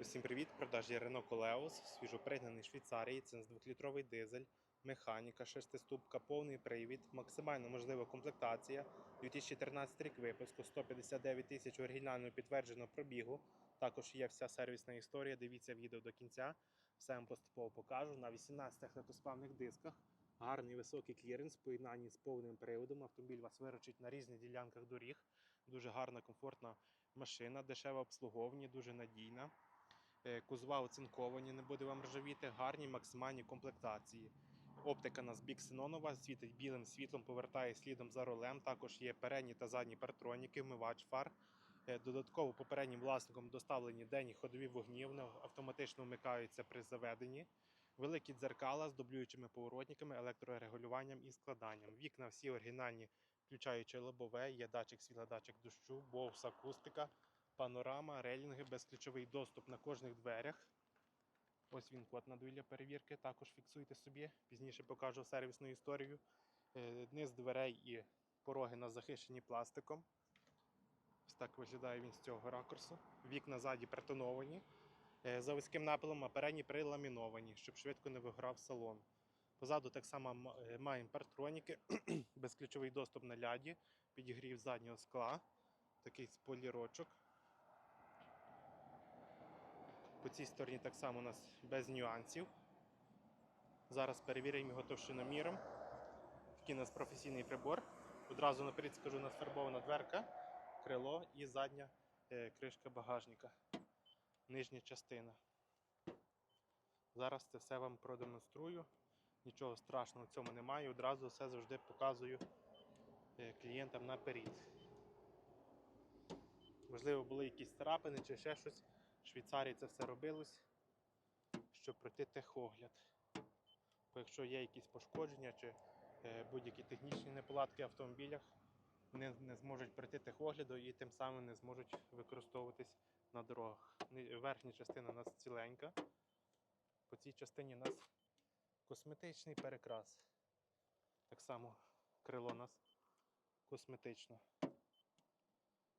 Усім привіт! Продажі Renault Coleos, свіжопригнаний Швейцарії, це 2-літровий дизель, механіка, шестиступка, повний привід, максимально можлива комплектація, 2013 рік випуску, 159 тисяч оригінального підтвердженого пробігу. Також є вся сервісна історія. Дивіться відео до кінця. Все вам поступово покажу. На 18 легкосплавних дисках. Гарний високий кліренс в поєднанні з повним приводом. Автомобіль вас виручить на різних ділянках доріг. Дуже гарна, комфортна машина, дешеве обслуговування, дуже надійна. Е, Кузова оцинковані, не буде вам ржавіти, гарні максимальні комплектації. Оптика у нас біксенонова, світить білим світлом, повертає слідом за рулем. Також є передні та задні партроніки, вмивач фар. Е, Додатково попереднім власником доставлені денні ходові вогні, вони автоматично вмикаються при заведенні. Великі дзеркала з дублюючими поворотниками, електрорегулюванням і складанням. Вікна всі оригінальні, включаючи лобове, є датчик світла, дощу, бовс, акустика, панорама, релінги, безключовий доступ на кожних дверях. Ось він код на для перевірки. Також фіксуйте собі. Пізніше покажу сервісну історію. Е, Низ дверей і пороги на захищені пластиком. Ось так виглядає він з цього ракурсу. Вікна ззаді притоновані. Е, Заводським напилом, а передні приламіновані, щоб швидко не виграв салон. Позаду так само е, маємо партроніки, безключовий доступ на ляді, підігрів заднього скла, такий спойлерочок. По цій стороні так само у нас без нюансів. Зараз перевіримо його товщиноміром. Такий у нас професійний прибор. Одразу наперед скажу, у нас фарбована дверка, крило і задня е, кришка багажника. Нижня частина. Зараз це все вам продемонструю. Нічого страшного в цьому немає. Одразу все завжди показую е, клієнтам наперед. Можливо, були якісь царапини чи ще щось. Швейцарії це все робилось, щоб пройти техогляд. Бо якщо є якісь пошкодження чи е, будь-які технічні неполадки в автомобілях, вони не зможуть пройти техогляду і тим самим не зможуть використовуватись на дорогах. Верхня частина у нас ціленька. По цій частині у нас косметичний перекрас. Так само крило у нас косметично.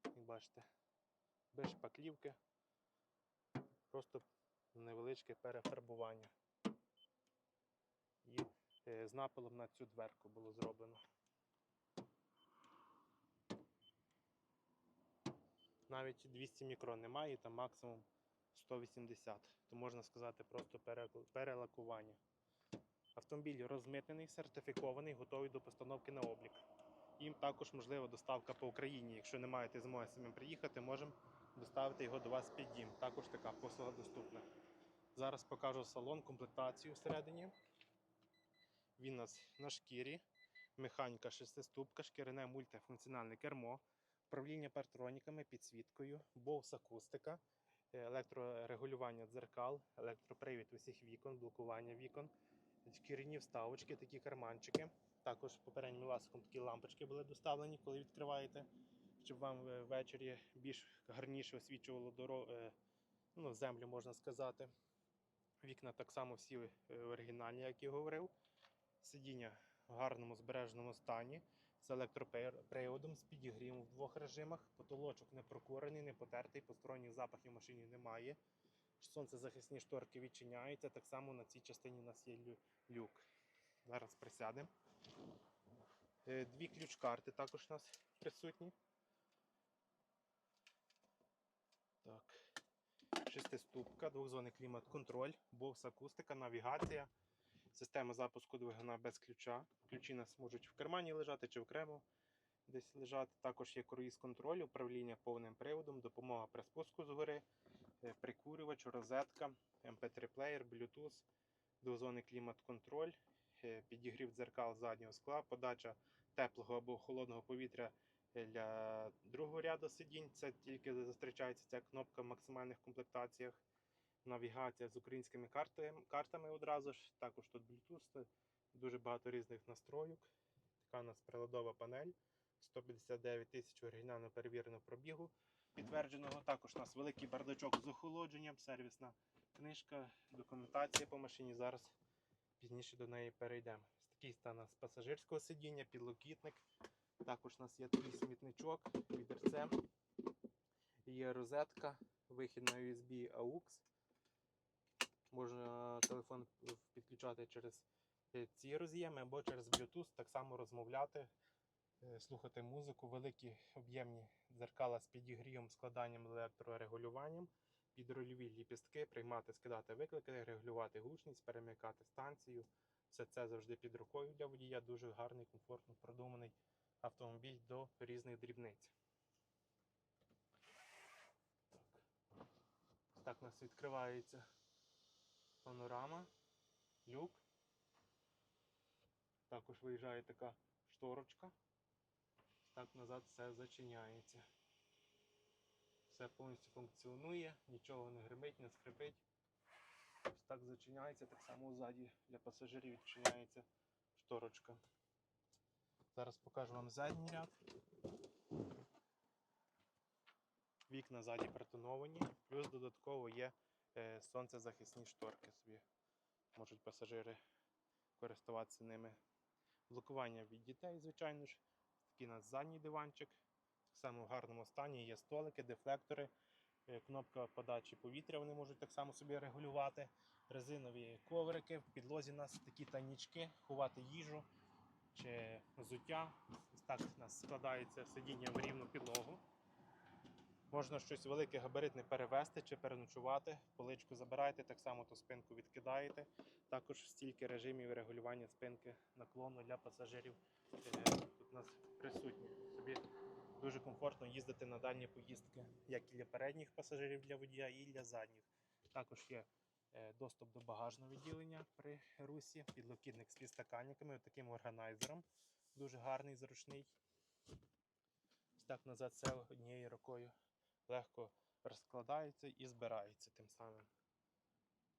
Як бачите, без шпаклівки. Просто невеличке перефарбування. І е, з напилом на цю дверку було зроблено. Навіть 200 мікрон немає, там максимум 180, то можна сказати просто перелакування. Автомобіль розмитнений, сертифікований, готовий до постановки на облік. Їм також можлива доставка по Україні. Якщо не маєте змоги самим приїхати, можемо доставити його до вас під дім. Також така послуга доступна. Зараз покажу салон, комплектацію всередині. Він у нас на шкірі, механіка шестиступка, шкіряне мультифункціональне кермо, управління партроніками, підсвіткою, бовс акустика, електрорегулювання дзеркал, електропривід усіх вікон, блокування вікон, шкіряні вставочки, такі карманчики. Також попереднім власником такі лампочки були доставлені, коли відкриваєте, щоб вам е, ввечері більш гарніше освічувало дорогу, ну, землю, можна сказати. Вікна так само всі е, оригінальні, як я говорив. Сидіння в гарному збереженому стані з електроприводом, з підігрівом в двох режимах. Потолочок не прокурений, не потертий, посторонніх запахів в машині немає. Сонцезахисні шторки відчиняються. Так само на цій частині у нас є люк. Зараз присядемо. Е, Дві ключ-карти також у нас присутні. Так. Шестиступка, двохзонний клімат-контроль, бокс акустика, навігація, система запуску двигуна без ключа. Ключі нас можуть в кармані лежати чи окремо десь лежати. Також є круїз-контроль, управління повним приводом, допомога при спуску згори, е, прикурювач, розетка, MP3-плеєр, Bluetooth, двозонний клімат-контроль, е, підігрів дзеркал заднього скла, подача теплого або холодного повітря для другого ряду сидінь. Це тільки зустрічається ця кнопка в максимальних комплектаціях. Навігація з українськими картами, картами одразу ж. Також тут Bluetooth, дуже багато різних настройок. Така у нас приладова панель. 159 тисяч оригінально перевіреного пробігу. Підтвердженого також у нас великий бардачок з охолодженням, сервісна книжка, документація по машині. Зараз пізніше до неї перейдемо. Такий стан нас пасажирського сидіння, підлокітник. Також у нас є такий смітничок, відерце. Є розетка, вихід на USB AUX. Можна телефон підключати через е, ці роз'єми або через Bluetooth, так само розмовляти, е, слухати музику, великі об'ємні дзеркала з підігрівом, складанням, електрорегулюванням, підрульові ліпістки, приймати, скидати виклики, регулювати гучність, перемикати станцію. Все це завжди під рукою для водія. Дуже гарний, комфортно продуманий автомобіль до різних дрібниць. Так. У нас відкривається панорама, люк. Також виїжджає така шторочка. Так назад все зачиняється. Все повністю функціонує, нічого не гримить, не скрипить. Ось так зачиняється, так само ззаді для пасажирів відчиняється шторочка. Зараз покажу вам задній ряд. Вікна ззаді протоновані, плюс додатково є е, сонцезахисні шторки собі. Можуть пасажири користуватися ними. Блокування від дітей, звичайно ж. Такий у нас задній диванчик. Так само в гарному стані є столики, дефлектори, е, кнопка подачі повітря, вони можуть так само собі регулювати. Резинові коврики, в підлозі у нас такі тайнічки, ховати їжу чи взуття. Так у нас складається сидіння в рівну підлогу. Можна щось велике габаритне перевести чи переночувати. Поличку забираєте, так само ту спинку відкидаєте. Також стільки режимів регулювання спинки наклону для пасажирів е, тут у нас присутні. Собі дуже комфортно їздити на дальні поїздки, як і для передніх пасажирів для водія, і для задніх. Також є доступ до багажного відділення при русі, підлокітник з підстаканниками, таким органайзером. Дуже гарний, зручний. Так назад все однією рукою легко розкладається і збирається тим самим.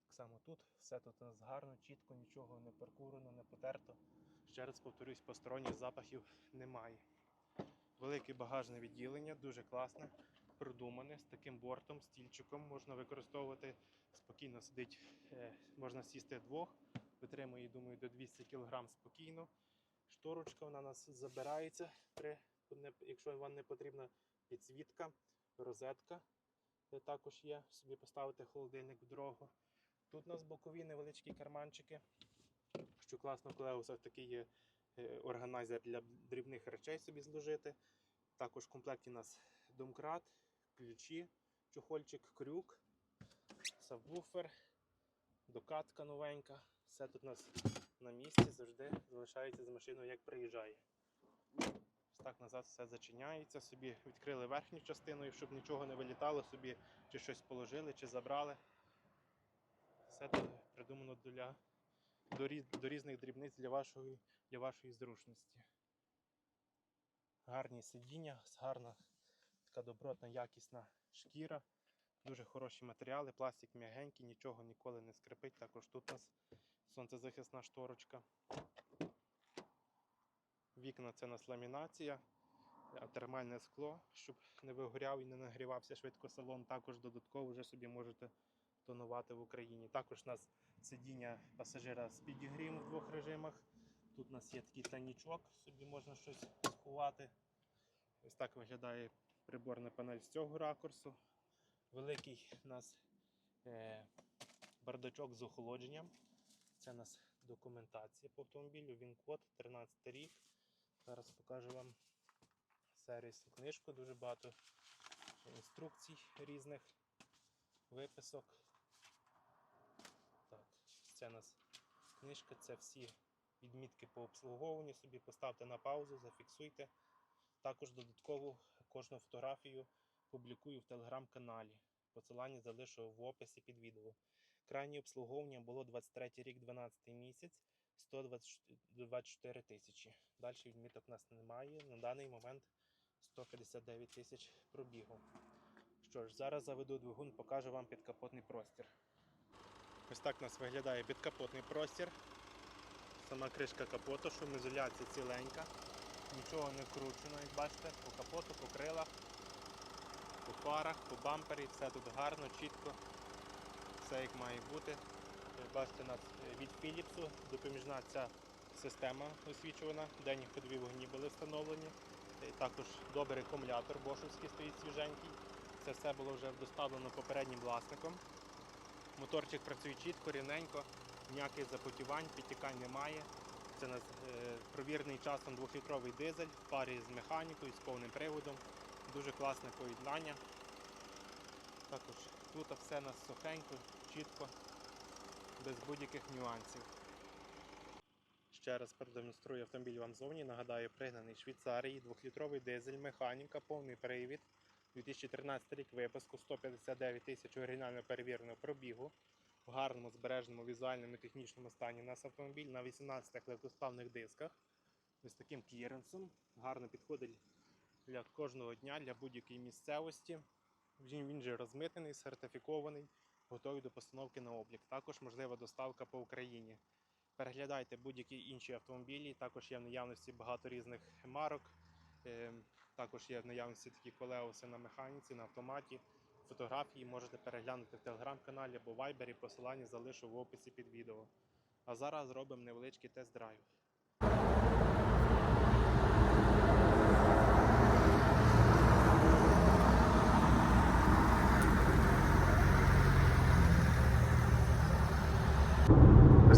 Так само тут все тут у нас гарно, чітко, нічого не паркурено, не потерто. Ще раз повторюсь, посторонніх запахів немає. Велике багажне відділення, дуже класне, продумане, з таким бортом, стільчиком можна використовувати, спокійно сидить, е, можна сісти двох, витримує, думаю, до 200 кг спокійно. Шторочка вона у нас забирається, при, якщо вам не потрібна підсвітка, розетка. Де також є, собі поставити холодильник в дорогу. Тут у нас бокові невеличкі карманчики. Що класно, коли ось такий є е, органайзер для дрібних речей собі зложити. Також в комплекті у нас домкрат, ключі, чохольчик, крюк, сабвуфер, докатка новенька. Все тут у нас на місці завжди залишається з машиною, як приїжджає. Ось так назад все зачиняється. Собі відкрили верхню частину, щоб нічого не вилітало, собі чи щось положили, чи забрали. Все тут придумано для, до, до різних дрібниць для вашої, для вашої зручності. Гарні сидіння, гарна така добротна, якісна шкіра, дуже хороші матеріали, пластик м'ягенький, нічого ніколи не скрипить. Також тут у нас сонцезахисна шторочка. Вікна це у нас ламінація, термальне скло, щоб не вигоряв і не нагрівався швидко салон. Також додатково вже собі можете тонувати в Україні. Також у нас сидіння пасажира з підігрівом в двох режимах. Тут у нас є такий тайнічок, собі можна щось сховати. Ось так виглядає приборна панель з цього ракурсу. Великий у нас е, бардачок з охолодженням. Це у нас документація по автомобілю. Він код 13 рік. Зараз покажу вам сервісну книжку. Дуже багато інструкцій різних, виписок. Так, це у нас книжка, це всі відмітки по обслуговуванню. Собі поставте на паузу, зафіксуйте. Також додатково кожну фотографію публікую в телеграм-каналі. Посилання залишу в описі під відео. Крайнє обслуговування було 23 рік, 12 місяць, 124 тисячі. Далі відміток у нас немає. На даний момент 159 тисяч пробігу. Що ж, зараз заведу двигун, покажу вам підкапотний простір. Ось так у нас виглядає підкапотний простір. Сама кришка капоту, шумоізоляція ціленька. Нічого не вкручено, як бачите, по капоту, по крилах, по фарах, по бампері, все тут гарно, чітко, все як має бути. Бачите, нас від Philips допоміжна ця система освічувана, денні ходові вогні були встановлені. Е, Також добрий акумулятор бошовський стоїть свіженький. Це все було вже доставлено попереднім власником. Моторчик працює чітко, рівненько, ніяких запотівань, підтікань немає. Це нас е, провірений часом 2-літровий дизель в парі з механікою, з повним приводом. Дуже класне поєднання. Також тут все у нас сухенько, чітко, без будь-яких нюансів. Ще раз продемонструю автомобіль вам зовні. Нагадаю, пригнаний Швейцарії, 2-літровий дизель, механіка, повний привід. 2013 рік випуску, 159 тисяч оригінально перевіреного пробігу. В гарному збереженому візуальному і технічному стані у нас автомобіль на 18 легкосплавних дисках. Ось таким кліренсом. Гарно підходить для кожного дня, для будь-якої місцевості. Він, же розмитений, сертифікований, готовий до постановки на облік. Також можлива доставка по Україні. Переглядайте будь-які інші автомобілі. Також є в наявності багато різних марок. Ем, Також є в наявності такі колеуси на механіці, на автоматі. Фотографії можете переглянути в телеграм-каналі або вайбері. Посилання залишу в описі під відео. А зараз зробимо невеличкий тест-драйв.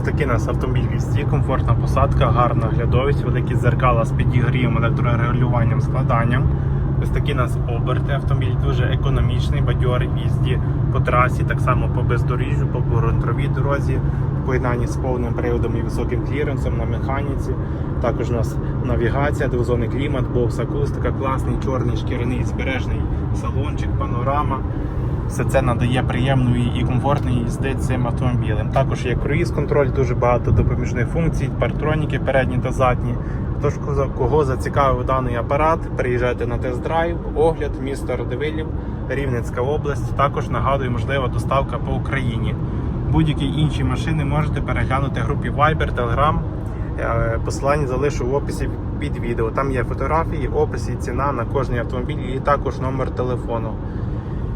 Такий нас автомобіль вісті, комфортна посадка, гарна глядовість, великі зеркала з підігрієм, електрорегулюванням, складанням. Ось такі нас оберти. Автомобіль дуже економічний, бадьорий їзді по трасі, так само по бездоріжжю, по ґрунтовій дорозі, в поєднанні з повним приводом і високим кліренсом на механіці. Також у нас навігація, двозонний клімат, бокс акустика, класний чорний шкіряний збережний салончик, панорама. Все це надає приємної і комфортної їзди цим автомобілем. Також є круїз-контроль, дуже багато допоміжних функцій, партроніки передні та задні. Тож, кого- зацікавив даний апарат, приїжджайте на тест-драйв, огляд, місто Радивилів, Рівненська область. Також нагадую, можлива доставка по Україні. Будь-які інші машини можете переглянути в групі Viber, Telegram. Е, Посилання залишу в описі під відео. Там є фотографії, опис і ціна на кожний автомобіль і також номер телефону.